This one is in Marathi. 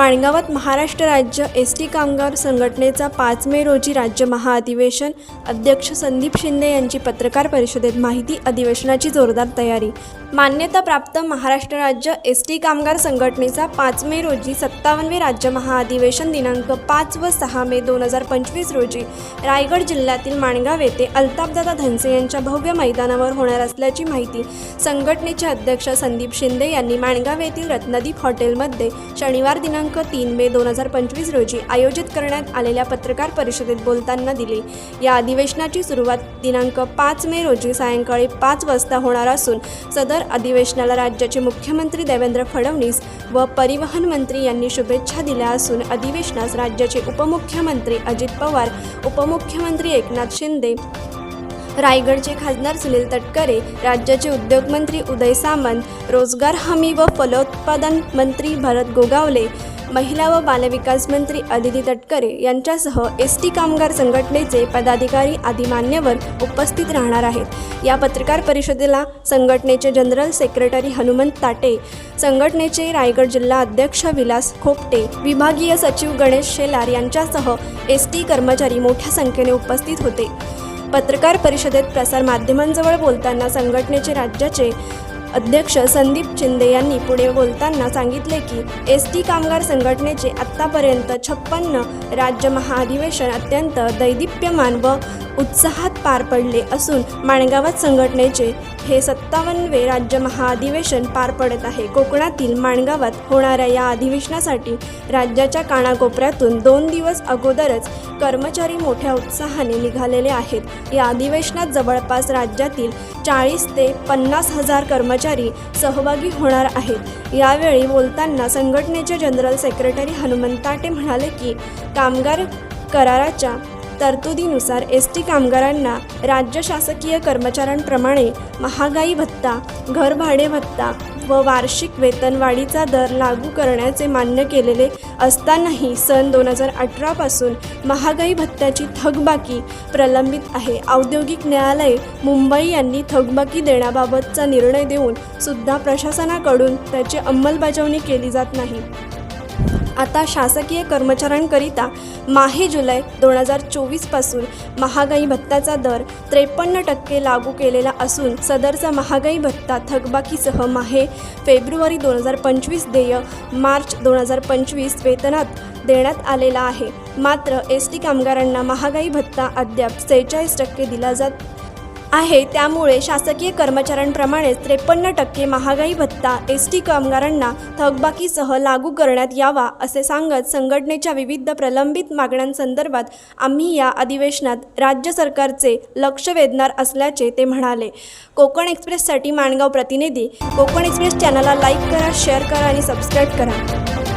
माणगावात महाराष्ट्र राज्य एस टी कामगार संघटनेचा पाच मे रोजी राज्य महाअधिवेशन. अध्यक्ष संदीप शिंदे यांची पत्रकार परिषदेत माहिती अधिवेशनाची जोरदार तयारी. मान्यताप्राप्त महाराष्ट्र राज्य एस टी कामगार संघटनेचा पाच मे रोजी सत्तावन्नवे राज्य महाअधिवेशन दिनांक पाच व सहा मे दोन हजार पंचवीस रोजी रायगड जिल्ह्यातील माणगाव येथे अल्ताफदादा धनसे यांच्या भव्य मैदानावर होणार असल्याची माहिती संघटनेचे अध्यक्ष संदीप शिंदे यांनी माणगाव येथील रत्नदीप हॉटेलमध्ये शनिवार दिनांक तीन मे दोन हजार पंचवीस रोजी आयोजित करण्यात आलेल्या पत्रकार परिषदेत बोलताना दिली. या अधिवेशनाची सुरुवात दिनांक पाच मे रोजी सायंकाळी पाच वाजता होणार असून सदर अधिवेशनाला राज्याचे मुख्यमंत्री देवेंद्र फडणवीस व परिवहन मंत्री यांनी शुभेच्छा दिल्या असून अधिवेशनास राज्याचे उपमुख्यमंत्री अजित पवार उपमुख्यमंत्री एकनाथ शिंदे रायगडचे खासदार सुनील तटकरे राज्याचे उद्योगमंत्री उदय सामंत रोजगार हमी व फलोत्पादन मंत्री भरत गोगावले महिला व बालविकास मंत्री अदिती तटकरे यांच्यासह एस टी कामगार संघटनेचे पदाधिकारी आदी मान्यवर उपस्थित राहणार आहेत. या पत्रकार परिषदेला संघटनेचे जनरल सेक्रेटरी हनुमंत ताटे संघटनेचे रायगड जिल्हा अध्यक्ष विलास खोपटे विभागीय सचिव गणेश शेलार यांच्यासह एस टी कर्मचारी मोठ्या संख्येने उपस्थित होते. पत्रकार परिषदेत प्रसारमाध्यमांजवळ बोलताना संघटनेचे राज्याचे अध्यक्ष संदीप शिंदे यांनी पुढे बोलताना सांगितले की एस टी कामगार संघटनेचे आत्तापर्यंत छप्पन्न राज्य महाअधिवेशन अत्यंत दैदिप्यमान व उत्साहात पार पडले असून माणगावात संघटनेचे हे सत्तावन्नवे राज्य महाअधिवेशन पार पडत आहे. कोकणातील माणगावात होणाऱ्या या अधिवेशनासाठी राज्याच्या कानाकोपऱ्यातून दोन दिवस अगोदरच कर्मचारी मोठ्या उत्साहाने निघालेले आहेत. या अधिवेशनात जवळपास राज्यातील चाळीस ते पन्नास हजार कर्मचारी सहभागी होणार आहेत. यावेळी बोलताना संघटनेचे जनरल सेक्रेटरी हनुमंताटे म्हणाले की कामगार कराराच्या तरतुदीनुसार एस टी कामगारांना राज्य शासकीय कर्मचाऱ्यांप्रमाणे महागाई भत्ता घरभाडे भत्ता व वार्षिक वेतनवाढीचा दर लागू करण्याचे मान्य केलेले असतानाही सन दोन हजार अठरापासून महागाई भत्त्याची थकबाकी प्रलंबित आहे. औद्योगिक न्यायालय मुंबई यांनी थकबाकी देण्याबाबतचा निर्णय देऊन सुद्धा प्रशासनाकडून त्याची अंमलबजावणी केली जात नाही. आता शासकीय कर्मचाऱ्यांकरिता माहे जुलै दोन हजार चोवीसपासून महागाई भत्त्याचा दर त्रेपन्न टक्के लागू केलेला असून सदरचा महागाई भत्ता थकबाकीसह माहे फेब्रुवारी दोन हजार पंचवीस देय मार्च दोन हजार पंचवीस वेतनात देण्यात आलेला आहे. मात्र एस टी कामगारांना महागाई भत्ता अद्याप सेहेचाळीस टक्के दिला जात आहे. त्यामुळे शासकीय कर्मचाऱ्यांप्रमाणेच त्रेपन्न टक्के महागाई भत्ता एस टी कामगारांना थकबाकीसह लागू करण्यात यावा असे सांगत संघटनेच्या विविध प्रलंबित मागण्यांसंदर्भात आम्ही या अधिवेशनात राज्य सरकारचे लक्ष वेधणार असल्याचे ते म्हणाले. कोकण एक्सप्रेससाठी माणगाव प्रतिनिधी कोकण एक्सप्रेस चॅनलला लाईक करा शेअर करा आणि सबस्क्राईब करा.